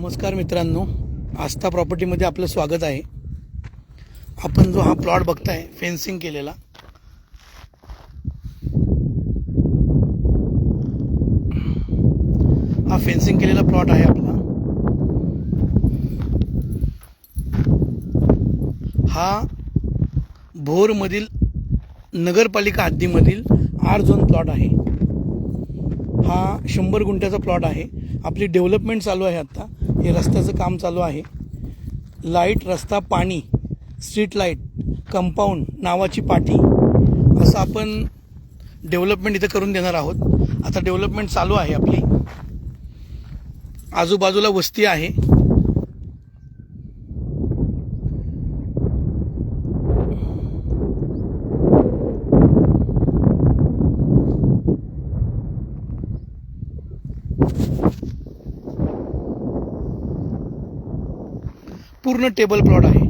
नमस्कार मित्रांनो. आस्था प्रॉपर्टीमध्ये आपलं स्वागत आहे. आपण जो हा प्लॉट बघताय फेन्सिंग केलेला. हा फेन्सिंग केलेला प्लॉट आहे आपला. हा भोरमधील नगरपालिका हद्दीमधील आर झोन प्लॉट आहे. हा शंभर गुंठ्याचा प्लॉट आहे. आपली डेव्हलपमेंट चालू आहे आत्ता हे रस्त्याचं काम चालू आहे. लाइट रस्ता पाणी स्ट्रीट लाइट कंपाऊंड नावाची पाटी असं आपण डेव्हलपमेंट इथं करून देणार आहोत. आता डेव्हलपमेंट चालू आहे आपली. आजूबाजूला वस्ती आहे. पूर्ण टेबल प्लॉट आहे.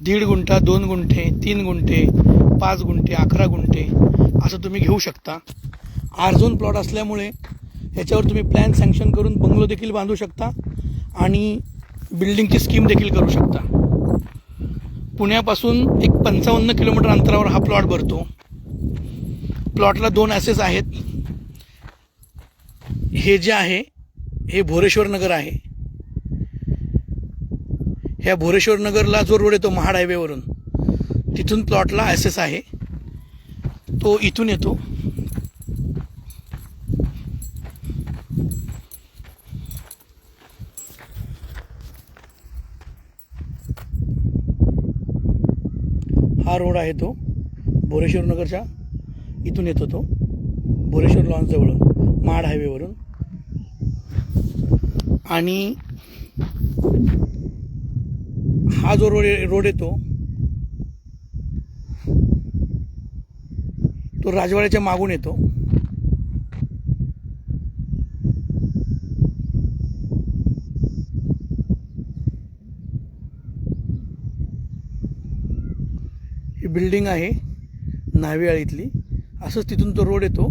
दीड गुंठा दोन गुंठे तीन गुंठे पाच गुंठे अकरा गुंठे असं तुम्ही घेऊ शकता. आरझोन प्लॉट असल्यामुळे ह्याच्यावर तुम्ही प्लॅन सँक्शन करून बंगलो देखील बांधू शकता आणि बिल्डिंगची स्कीम देखील करू शकता. पुण्यापासून एक पंचावन्न किलोमीटर अंतरावर हा प्लॉट भरतो. प्लॉटला दोन ॲसेस आहेत. हे जे आहे हे भोरेश्वर नगर आहे. ह्या भोरेश्वर नगरला जो रोड येतो महाड हायवेवरून तिथून प्लॉटला ॲसेस आहे. तो इथून येतो. हा रोड आहे तो बोरेश्वर नगरच्या इथून येतो तो बोरेश्वर लॉन्सजवळ महाड हायवेवरून आणि हा जो रोड रोड येतो तो राजवाड्याच्या मागून येतो. बिल्डिंग आहे न्हावेआळीतली असंच तिथून तो रोड येतो.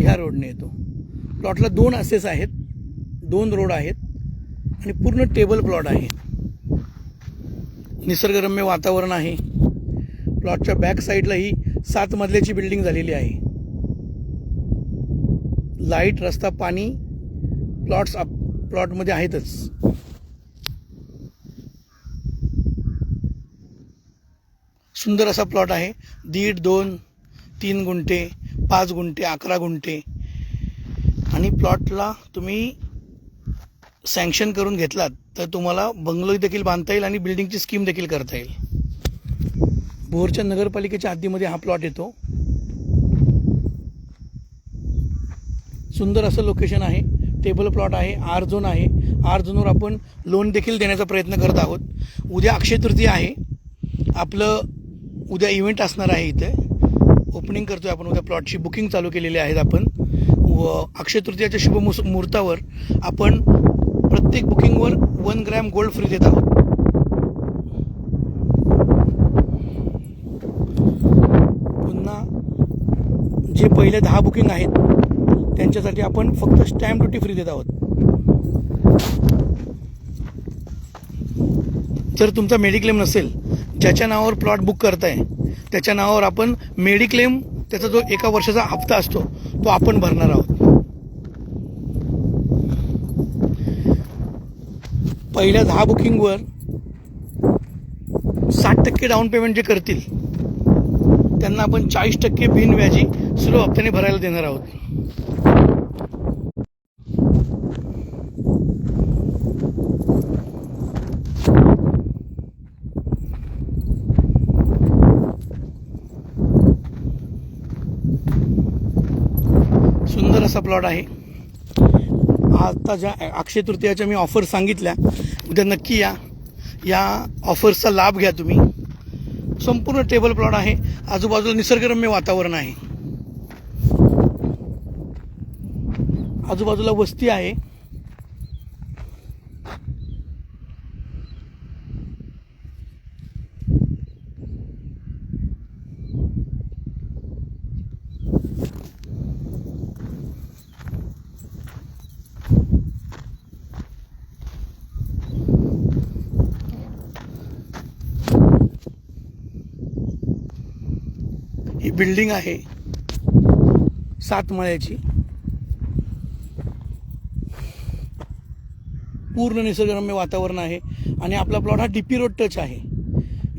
ह्या रोडने येतो. प्लॉटला दोन असेस आहेत. दोन रोड आहेत. आणि पूर्ण टेबल प्लॉट आहे. निसर्गरम्य वातावरण आहे. प्लॉटच्या बॅक साईडला ही सात मजल्याची बिल्डिंग झालेली आहे. लाइट रस्ता पाणी प्लॉट्स प्लॉटमध्ये आहेतच. सुंदर असा प्लॉट आहे. दीड दोन तीन गुंठे पाच गुंठे अकरा गुंठे. आणि प्लॉटला तुम्ही सँक्शन करून घेतलात तर तुम्हाला बंगलोई देखील बांधता येईल आणि बिल्डिंगची स्कीम देखील करता येईल. भोरच्या नगरपालिकेच्या हद्दीमध्ये हा प्लॉट येतो. सुंदर असं लोकेशन आहे. टेबल प्लॉट आहे आर झोन आहे. आर झोनवर आपण लोन देखील देण्याचा प्रयत्न करत आहोत. उद्या अक्षय तृतीय आहे. आपलं उद्या इव्हेंट असणार आहे इथे. ओपनिंग करतोय आपण उद्या प्लॉटची बुकिंग चालू केलेली आहेत आपण. व अक्षय तृतीयाच्या शुभ मुस मुहूर्तावर आपण प्रत्येक बुकिंगवर वन ग्रॅम गोल्ड फ्री देत आहोत. पुन्हा जे पहिले दहा बुकिंग आहेत त्यांच्यासाठी आपण फक्त स्टॅम्प ड्युटी फ्री देत आहोत. जर तुमचा मेडिक्लेम नसेल ज्याच्या नावावर प्लॉट बुक करताय त्याच्या नावावर आपण मेडिक्लेम त्याचा जो एका वर्षाचा हप्ता असतो तो आपण भरणार आहोत. पहिल्या दहा बुकिंगवर साठ टक्के डाऊन पेमेंट जे करतील त्यांना आपण चाळीस टक्के बिनव्याजी स्लो हप्त्याने भरायला देणार आहोत सुंदर असा प्लॉट आहे. आता ज्या अक्षय तृतीयाच्या मी ऑफर सांगितल्या उद्या नक्की या. या ऑफर्सचा लाभ घ्या तुम्ही. संपूर्ण टेबल प्लॉट आहे. आजूबाजूला निसर्गरम्य वातावरण आहे. आजूबाजूला वस्ती आहे. बिल्डिंग आहे. सात मळ्याची पूर्ण निसर्गरम्य वातावरण आहे आणि आपला प्लॉट हा डी पी रोड टच आहे.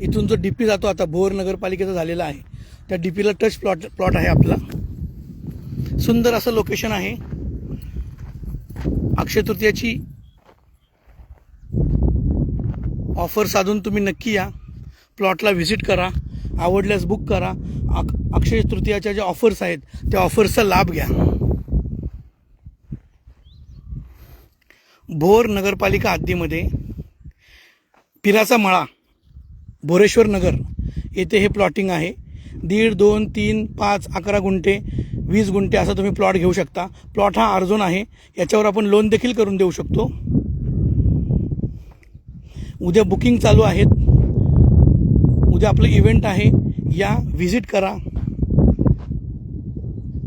इथून जो डी पी जातो आता भोर नगरपालिकेचा झालेला आहे. त्या डी पीला टच प्लॉट प्लॉट आहे आपला. सुंदर असं लोकेशन आहे. अक्षय तृतीयाची ऑफर साधून तुम्ही नक्की या. प्लॉटला व्हिजिट करा. आवडल्यास बुक करा. अक अक्षय तृतीयाच्या ज्या ऑफर्स आहेत त्या ऑफर्सचा लाभ घ्या. भोर नगरपालिका हद्दीमध्ये पिराचा मळा भोरेश्वर नगर येथे हे प्लॉटिंग आहे. दीड दोन तीन पाच अकरा गुंठे वीस गुंठे असा तुम्ही प्लॉट घेऊ शकता. प्लॉट हा अर्जोन आहे. याच्यावर आपण लोन देखील करून देऊ शकतो. उद्या बुकिंग चालू आहेत. उद्या आपलं इव्हेंट आहे या व्हिजिट करा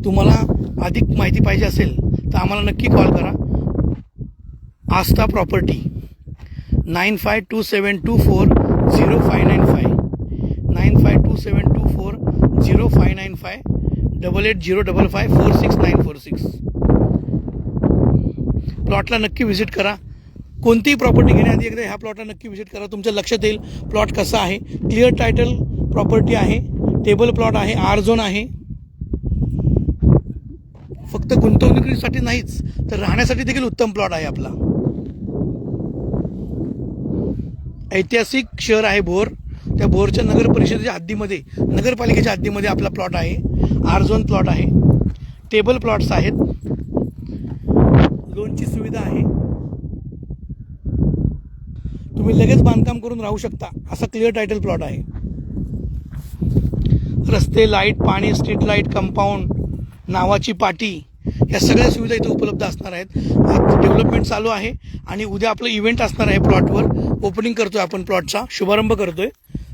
तुम्हाला अधिक माहिती पाहिजे असेल तर आम्हाला नक्की कॉल करा Aastha property nine five two seven two four zero five nine five nine five two seven two four zero five nine five double eight zero double five four six nine four six प्लॉटला नक्की visit करा कोणतीही property घेण्याआधी एकदा ह्या प्लॉटला नक्की visit करा. तुमच्या लक्षात येईल प्लॉट कसा आहे. क्लिअर टायटल प्रॉपर्टी आहे. टेबल प्लॉट आहे. आर झोन आहे. फक्त गुंतवणुकीसाठी नाहीच तर राहण्यासाठी देखील उत्तम प्लॉट आहे आपला. ऐतिहासिक शहर आहे भोर. त्या भोरच्या नगर परिषदेच्या हद्दीमध्ये नगरपालिकेच्या हद्दीमध्ये आपला प्लॉट आहे. आर झोन प्लॉट आहे. टेबल प्लॉट्स आहेत. लोनची सुविधा आहे. तुम्ही लगेच बांधकाम करून राहू शकता. असा क्लिअर टायटल प्लॉट आहे. रस्ते लाइट पाणी स्ट्रीट लाइट कंपाऊंड नावाची पाटी या सगळ्या सुविधा इथे उपलब्ध असणार आहेत. आज डेव्हलपमेंट चालू आहे आणि उद्या आपलं इव्हेंट असणार आहे प्लॉटवर ओपनिंग करतोय आपण प्लॉटचा शुभारंभ करतोय.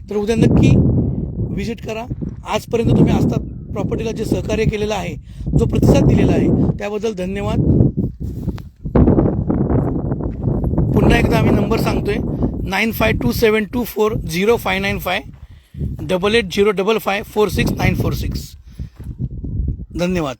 तर उद्या नक्की व्हिजिट करा. आजपर्यंत तुम्ही आस्था प्रॉपर्टीला जे सहकार्य केलेलं आहे जो प्रतिसाद दिलेला आहे त्याबद्दल धन्यवाद. पुन्हा एकदा आम्ही नंबर सांगतो आहे nine five two seven two four zero five nine five double eight zero double five four six nine four six. धन्यवाद.